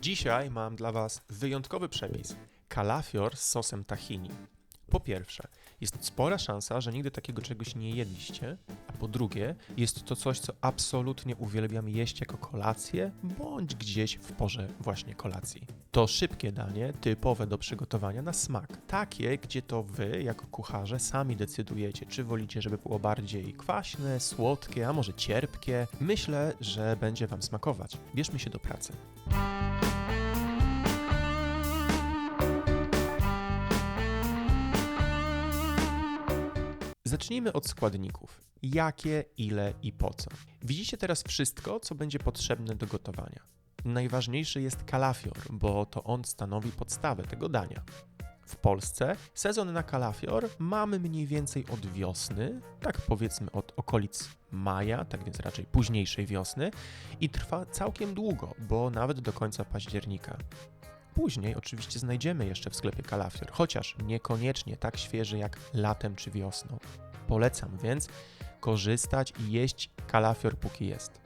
Dzisiaj mam dla Was wyjątkowy przepis. Kalafior z sosem tahini. Po pierwsze, jest spora szansa, że nigdy takiego czegoś nie jedliście, a po drugie, jest to coś, co absolutnie uwielbiam jeść jako kolację, bądź gdzieś w porze właśnie kolacji. To szybkie danie, typowe do przygotowania na smak. Takie, gdzie to Wy, jako kucharze, sami decydujecie, czy wolicie, żeby było bardziej kwaśne, słodkie, a może cierpkie. Myślę, że będzie Wam smakować. Bierzmy się do pracy. Zacznijmy od składników. Jakie, ile i po co. Widzicie teraz wszystko, co będzie potrzebne do gotowania. Najważniejszy jest kalafior, bo to on stanowi podstawę tego dania. W Polsce sezon na kalafior mamy mniej więcej od wiosny, tak powiedzmy od okolic maja, tak więc raczej późniejszej wiosny i trwa całkiem długo, bo nawet do końca października. Później oczywiście znajdziemy jeszcze w sklepie kalafior, chociaż niekoniecznie tak świeży jak latem czy wiosną. Polecam więc korzystać i jeść kalafior póki jest.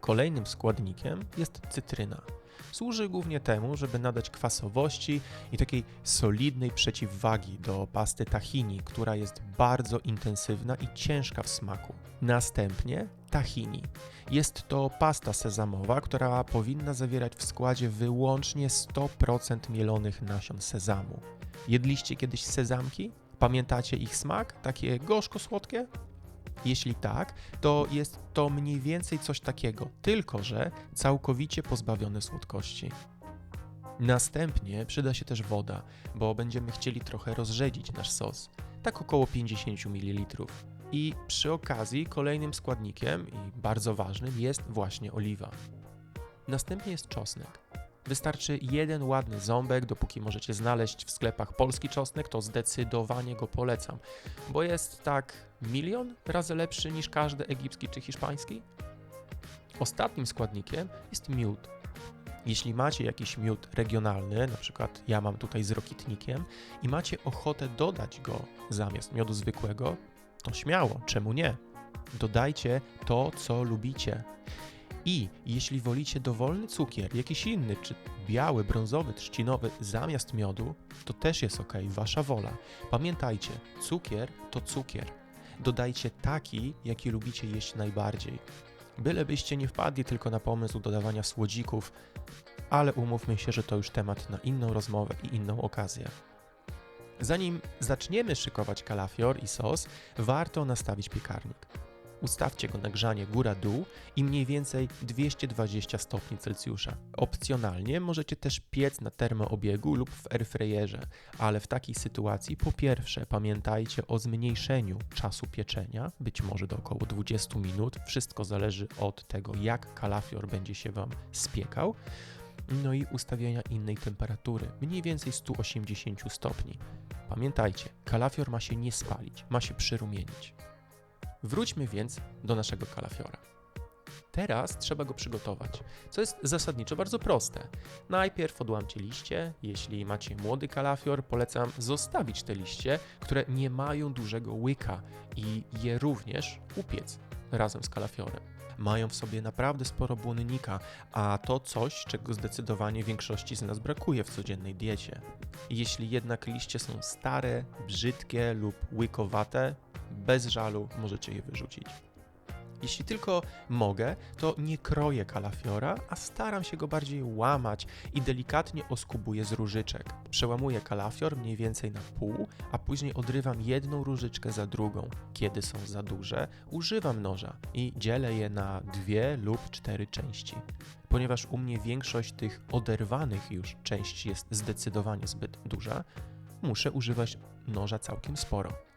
Kolejnym składnikiem jest cytryna. Służy głównie temu, żeby nadać kwasowości i takiej solidnej przeciwwagi do pasty tahini, która jest bardzo intensywna i ciężka w smaku. Następnie tahini. Jest to pasta sezamowa, która powinna zawierać w składzie wyłącznie 100% mielonych nasion sezamu. Jedliście kiedyś sezamki? Pamiętacie ich smak? Takie gorzko-słodkie? Jeśli tak, to jest to mniej więcej coś takiego, tylko że całkowicie pozbawione słodkości. Następnie przyda się też woda, bo będziemy chcieli trochę rozrzedzić nasz sos, tak około 50 ml. I przy okazji kolejnym składnikiem i bardzo ważnym jest właśnie oliwa. Następnie jest czosnek. Wystarczy jeden ładny ząbek, dopóki możecie znaleźć w sklepach polski czosnek, to zdecydowanie go polecam, bo jest tak milion razy lepszy niż każdy egipski czy hiszpański. Ostatnim składnikiem jest miód. Jeśli macie jakiś miód regionalny, na przykład ja mam tutaj z rokitnikiem i macie ochotę dodać go zamiast miodu zwykłego, to śmiało, czemu nie? Dodajcie to, co lubicie. I jeśli wolicie dowolny cukier, jakiś inny, czy biały, brązowy, trzcinowy zamiast miodu, to też jest ok, wasza wola. Pamiętajcie, cukier to cukier. Dodajcie taki, jaki lubicie jeść najbardziej. Bylebyście nie wpadli tylko na pomysł dodawania słodzików, ale umówmy się, że to już temat na inną rozmowę i inną okazję. Zanim zaczniemy szykować kalafior i sos, warto nastawić piekarnik. Ustawcie go na grzanie góra-dół i mniej więcej 220 stopni Celsjusza. Opcjonalnie możecie też piec na termoobiegu lub w airfryerze, ale w takiej sytuacji po pierwsze pamiętajcie o zmniejszeniu czasu pieczenia, być może do około 20 minut, wszystko zależy od tego jak kalafior będzie się Wam spiekał. No i ustawienia innej temperatury, mniej więcej 180 stopni. Pamiętajcie, kalafior ma się nie spalić, ma się przyrumienić. Wróćmy więc do naszego kalafiora. Teraz trzeba go przygotować, co jest zasadniczo bardzo proste. Najpierw odłamcie liście. Jeśli macie młody kalafior, polecam zostawić te liście, które nie mają dużego łyka i je również upiec razem z kalafiorem. Mają w sobie naprawdę sporo błonnika, a to coś, czego zdecydowanie większości z nas brakuje w codziennej diecie. Jeśli jednak liście są stare, brzydkie lub łykowate, bez żalu możecie je wyrzucić. Jeśli tylko mogę, to nie kroję kalafiora, a staram się go bardziej łamać i delikatnie oskubuję z różyczek. Przełamuję kalafior mniej więcej na pół, a później odrywam jedną różyczkę za drugą. Kiedy są za duże, używam noża i dzielę je na dwie lub cztery części. Ponieważ u mnie większość tych oderwanych już części jest zdecydowanie zbyt duża, muszę używać noża całkiem sporo.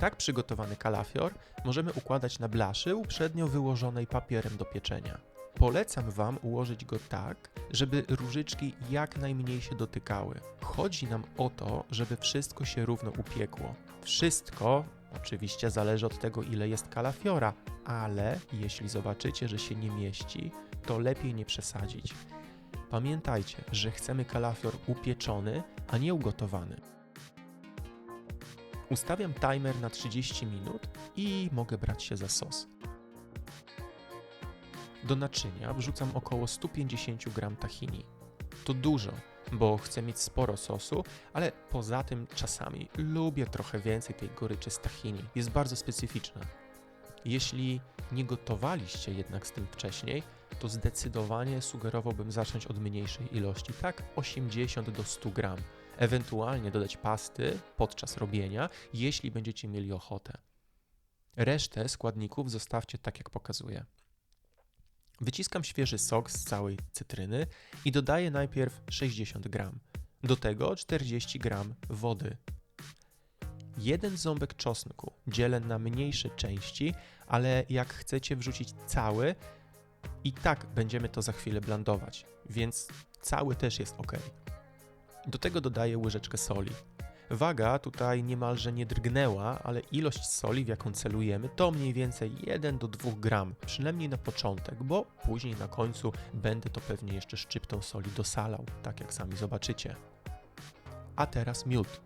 Tak przygotowany kalafior możemy układać na blaszy uprzednio wyłożonej papierem do pieczenia. Polecam Wam ułożyć go tak, żeby różyczki jak najmniej się dotykały. Chodzi nam o to, żeby wszystko się równo upiekło. Wszystko oczywiście zależy od tego, ile jest kalafiora, ale jeśli zobaczycie, że się nie mieści, to lepiej nie przesadzić. Pamiętajcie, że chcemy kalafior upieczony, a nie ugotowany. Ustawiam timer na 30 minut i mogę brać się za sos. Do naczynia wrzucam około 150 g tahini. To dużo, bo chcę mieć sporo sosu, ale poza tym czasami lubię trochę więcej tej goryczy z tahini. Jest bardzo specyficzna. Jeśli nie gotowaliście jednak z tym wcześniej, to zdecydowanie sugerowałbym zacząć od mniejszej ilości, tak 80 do 100 gram. Ewentualnie dodać pasty podczas robienia, jeśli będziecie mieli ochotę. Resztę składników zostawcie tak jak pokazuję. Wyciskam świeży sok z całej cytryny i dodaję najpierw 60 gram. Do tego 40 gram wody. Jeden ząbek czosnku dzielę na mniejsze części, ale jak chcecie wrzucić cały, i tak będziemy to za chwilę blendować, więc cały też jest ok. Do tego dodaję łyżeczkę soli. Waga tutaj niemalże nie drgnęła, ale ilość soli, w jaką celujemy, to mniej więcej 1 do 2 gram, przynajmniej na początek, bo później na końcu będę to pewnie jeszcze szczyptą soli dosalał, tak jak sami zobaczycie. A teraz miód.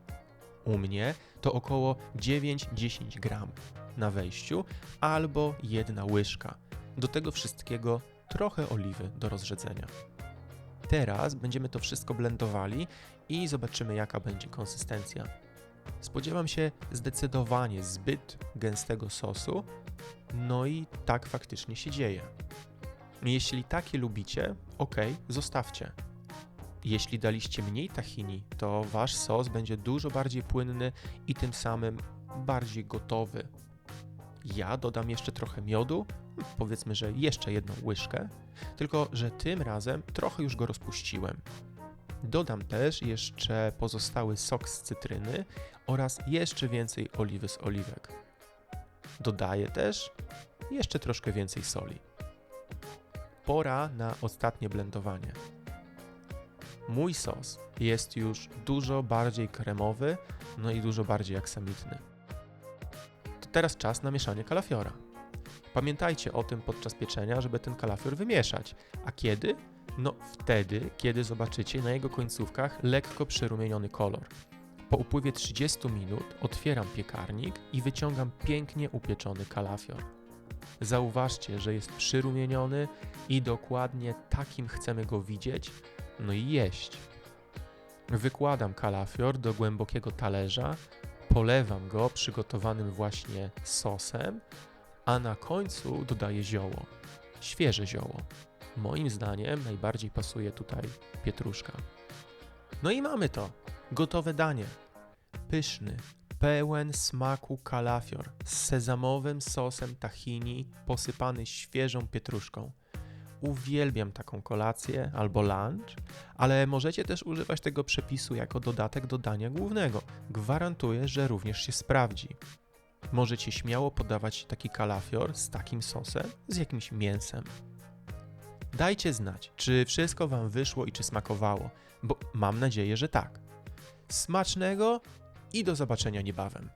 U mnie to około 9-10 gram na wejściu albo jedna łyżka. Do tego wszystkiego trochę oliwy do rozrzedzenia. Teraz będziemy to wszystko blendowali i zobaczymy, jaka będzie konsystencja. Spodziewam się zdecydowanie zbyt gęstego sosu, no i tak faktycznie się dzieje. Jeśli takie lubicie, ok, zostawcie. Jeśli daliście mniej tahini, to wasz sos będzie dużo bardziej płynny i tym samym bardziej gotowy. Ja dodam jeszcze trochę miodu, powiedzmy, że jeszcze jedną łyżkę, tylko że tym razem trochę już go rozpuściłem. Dodam też jeszcze pozostały sok z cytryny oraz jeszcze więcej oliwy z oliwek. Dodaję też jeszcze troszkę więcej soli. Pora na ostatnie blendowanie. Mój sos jest już dużo bardziej kremowy, no i dużo bardziej aksamitny. To teraz czas na mieszanie kalafiora. Pamiętajcie o tym podczas pieczenia, żeby ten kalafior wymieszać. A kiedy? No wtedy, kiedy zobaczycie na jego końcówkach lekko przerumieniony kolor. Po upływie 30 minut otwieram piekarnik i wyciągam pięknie upieczony kalafior. Zauważcie, że jest przyrumieniony i dokładnie takim chcemy go widzieć, no i jeść. Wykładam kalafior do głębokiego talerza, polewam go przygotowanym właśnie sosem, a na końcu dodaję zioło. Świeże zioło. Moim zdaniem najbardziej pasuje tutaj pietruszka. No i mamy to. Gotowe danie. Pyszny, pełen smaku kalafior z sezamowym sosem tahini posypany świeżą pietruszką. Uwielbiam taką kolację albo lunch, ale możecie też używać tego przepisu jako dodatek do dania głównego. Gwarantuję, że również się sprawdzi. Możecie śmiało podawać taki kalafior z takim sosem, z jakimś mięsem. Dajcie znać, czy wszystko Wam wyszło i czy smakowało, bo mam nadzieję, że tak. Smacznego i do zobaczenia niebawem.